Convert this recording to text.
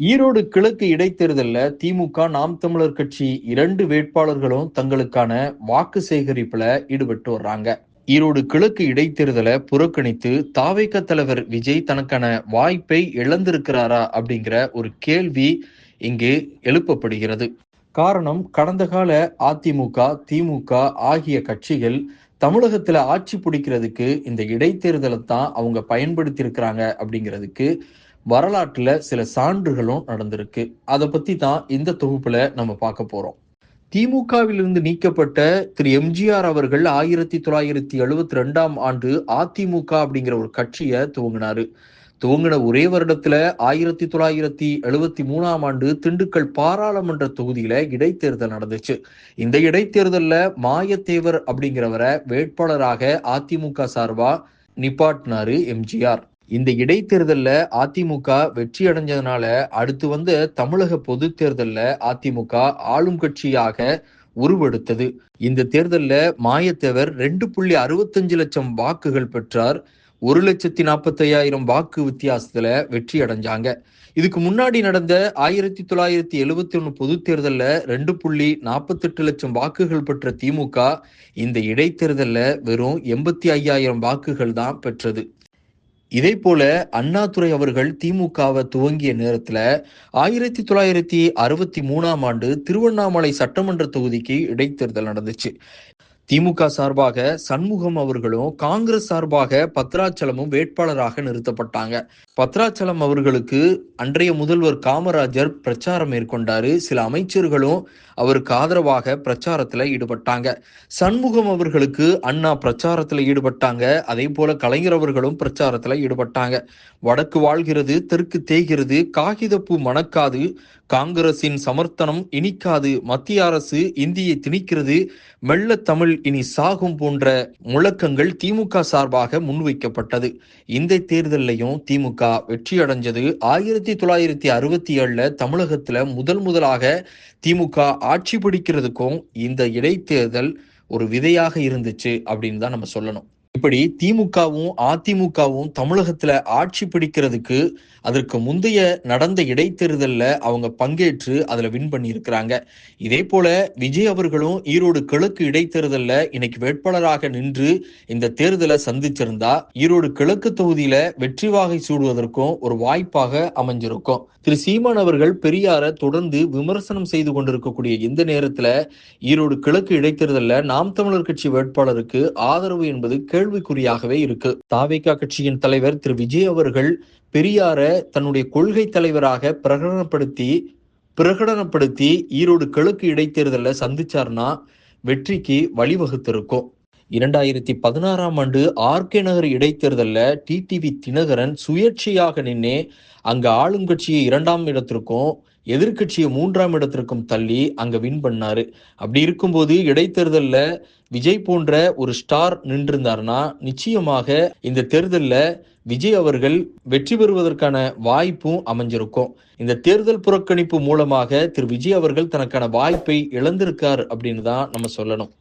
ஈரோடு கிழக்கு இடைத்தேர்தலில் திமுக நாம் தமிழர் கட்சி இரண்டு வேட்பாளர்களும் தங்களுக்கான வாக்கு சேகரிப்புல ஈடுபட்டு வர்றாங்க. ஈரோடு கிழக்கு இடைத்தேர்தலை புறக்கணித்து தாவேக தலைவர் விஜய் தனக்கான வாய்ப்பை இழந்திருக்கிறாரா அப்படிங்கிற ஒரு கேள்வி இங்கு எழுப்பப்படுகிறது. காரணம் கடந்த கால அதிமுக திமுக ஆகிய கட்சிகள் தமிழகத்துல ஆட்சி பிடிக்கிறதுக்கு இந்த இடைத்தேர்தலை தான் அவங்க பயன்படுத்தி இருக்கிறாங்க அப்படிங்கிறதுக்கு வரலாற்றுல சில சான்றுகளும் நடந்திருக்கு. அதை பத்தி தான் இந்த தொகுப்புல நம்ம பார்க்க போறோம். திமுகவிலிருந்து நீக்கப்பட்ட திரு. எம்ஜிஆர் அவர்கள் ஆயிரத்தி தொள்ளாயிரத்தி எழுபத்தி ரெண்டாம் ஆண்டு அதிமுக அப்படிங்கிற ஒரு கட்சியை துவங்கினாரு. துவங்கின ஒரே வருடத்துல ஆயிரத்தி தொள்ளாயிரத்தி எழுபத்தி மூணாம் ஆண்டு திண்டுக்கல் பாராளுமன்ற தொகுதியில இடைத்தேர்தல் நடந்துச்சு. இந்த இடைத்தேர்தல்ல மாயத்தேவர் அப்படிங்கிறவரை வேட்பாளராக அதிமுக சார்பா நிப்பாட்டினாரு எம்ஜிஆர் இந்த இடைத்தேர்தல்ல அதிமுக வெற்றி அடைஞ்சதுனால அடுத்து வந்த தமிழக பொது தேர்தல்ல அதிமுக ஆளும் கட்சியாக உருவெடுத்தது. இந்த தேர்தல்ல மாயத்தேவர் ரெண்டு புள்ளி அறுபத்தஞ்சு லட்சம் வாக்குகள் பெற்றார். ஒரு லட்சத்தி நாற்பத்தையாயிரம் வாக்கு வித்தியாசத்துல வெற்றி அடைஞ்சாங்க. இதுக்கு முன்னாடி நடந்த ஆயிரத்தி தொள்ளாயிரத்தி எழுபத்தி ஒண்ணு பொது தேர்தலில் ரெண்டு புள்ளி நாற்பத்தெட்டு லட்சம் வாக்குகள் பெற்ற திமுக இந்த இடைத்தேர்தலில் வெறும் எண்பத்தி ஐயாயிரம் வாக்குகள் தான் பெற்றது. இதே போல அண்ணாதுரை அவர்கள் திமுகவை துவங்கிய நேரத்துல ஆயிரத்தி தொள்ளாயிரத்தி அறுபத்தி மூணாம் ஆண்டு திருவண்ணாமலை சட்டமன்ற தொகுதிக்கு இடைத்தேர்தல் நடந்துச்சு. திமுக சார்பாக சண்முகம் அவர்களும் காங்கிரஸ் சார்பாக பத்ராச்சலமும் வேட்பாளராக நிறுத்தப்பட்டாங்க. பத்ராச்சலம் அவர்களுக்கு அன்றைய முதல்வர் காமராஜர் பிரச்சாரம் மேற்கொண்டாரு. சில அமைச்சர்களும் அவருக்கு ஆதரவாக பிரச்சாரத்துல ஈடுபட்டாங்க. சண்முகம் அவர்களுக்கு அண்ணா பிரச்சாரத்துல ஈடுபட்டாங்க. அதே போல கலைஞர் அவர்களும் பிரச்சாரத்துல ஈடுபட்டாங்க. வடக்கு வாழ்கிறது தெற்கு தேய்கிறது காகிதப்பூ மணக்காது காங்கிரசின் சமர்த்தனம் இனிக்காது மத்திய அரசு இந்தியை திணிக்கிறது மெல்ல தமிழ் இனி சாகும் போன்ற முழக்கங்கள் திமுக சார்பாக முன்வைக்கப்பட்டது. இந்த தேர்தலையும் திமுக வெற்றி அடைஞ்சது ஆயிரத்தி தொள்ளாயிரத்தி அறுபத்தி ஏழுல தமிழகத்துல முதல் முதலாக திமுக ஆட்சி பிடிக்கிறதுக்கும் இந்த இடைத்தேர்தல் ஒரு விதையாக இருந்துச்சு அப்படின்னு தான் நம்ம சொல்லணும். இப்படி திமுகவும் அதிமுகவும் தமிழகத்துல ஆட்சி பிடிக்கிறதுக்கு அதற்கு முந்தைய நடந்த இடைத்தேர்தல்ல அவங்க பங்கேற்று அதுல வின் பண்ணி இருக்கிறாங்க இதே போல விஜய் அவர்களும் ஈரோடு கிழக்கு இடைத்தேர்தல்ல இன்னைக்கு வேட்பாளராக நின்று இந்த தேர்தலை சந்திச்சிருந்தா ஈரோடு கிழக்கு தொகுதியில வெற்றி வாகை சூடுவதற்கும் ஒரு வாய்ப்பாக அமைஞ்சிருக்கும். திரு சீமான் அவர்கள் பெரியார தொடர்ந்து விமர்சனம் செய்து கொண்டிருக்கக்கூடிய இந்த நேரத்துல ஈரோடு கிழக்கு இடைத்தேர்தல்ல நாம் தமிழர் கட்சி வேட்பாளருக்கு ஆதரவு என்பது கேள்விக்குறியாகவே இருக்கு. தாவேகா கட்சியின் தலைவர் திரு விஜய் அவர்கள் பெரியார தன்னுடைய கொள்கை தலைவராக பிரகடனப்படுத்தி பிரகடனப்படுத்தி ஈரோடு கிழக்கு இடைத்தேர்தலில் சந்திச்சார்னா வெற்றிக்கு வழிவகுத்திருக்கும். இரண்டாயிரத்தி பதினாறாம் ஆண்டு ஆர்கே நகர் இடைத்தேர்தலில் டிடிவி தினகரன் சுயேட்சையாக நின்னே அங்கு ஆளும் கட்சியை இரண்டாம் இடத்திற்கும் எதிர்கட்சியை மூன்றாம் இடத்திற்கும் தள்ளி அங்க வின் பண்ணாரு. அப்படி இருக்கும்போது இடைத்தேர்தலில் விஜய் போன்ற ஒரு ஸ்டார் நின்றிருந்தார்னா நிச்சயமாக இந்த தேர்தலில் விஜய் அவர்கள் வெற்றி பெறுவதற்கான வாய்ப்பும் அமைஞ்சிருக்கும். இந்த தேர்தல் புறக்கணிப்பு மூலமாக திரு விஜய் அவர்கள் தனக்கான வாய்ப்பை இழந்திருக்கார் அப்படின்னு தான் நம்ம சொல்லணும்.